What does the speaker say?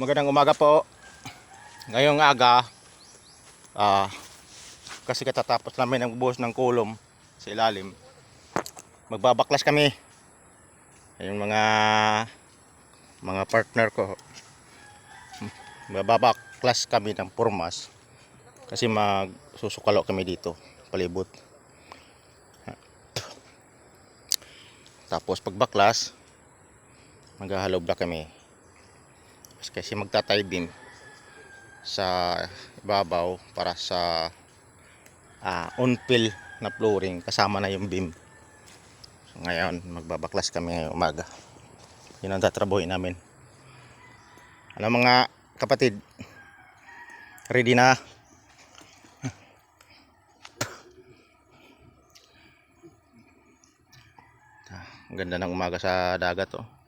Magandang umaga po. Ngayong aga, ah, kasi katatapos namin ng buhos ng kulom sa ilalim. Magbabaklas kami. Yung mga mga partner ko. Magbabaklas kami ng purmas kasi magsusukalo kami dito, palibot. Tapos pagbaklas, maghahalo block kami kasi magtatay beam sa ibabaw para sa ah, on-fill na flooring. Kasama na yung beam. So, ngayon magbabaklas kami ngayong umaga. Yun ang tatrabuhin namin. Ano mga kapatid? Ready na? Ang ganda ng umaga sa dagat oh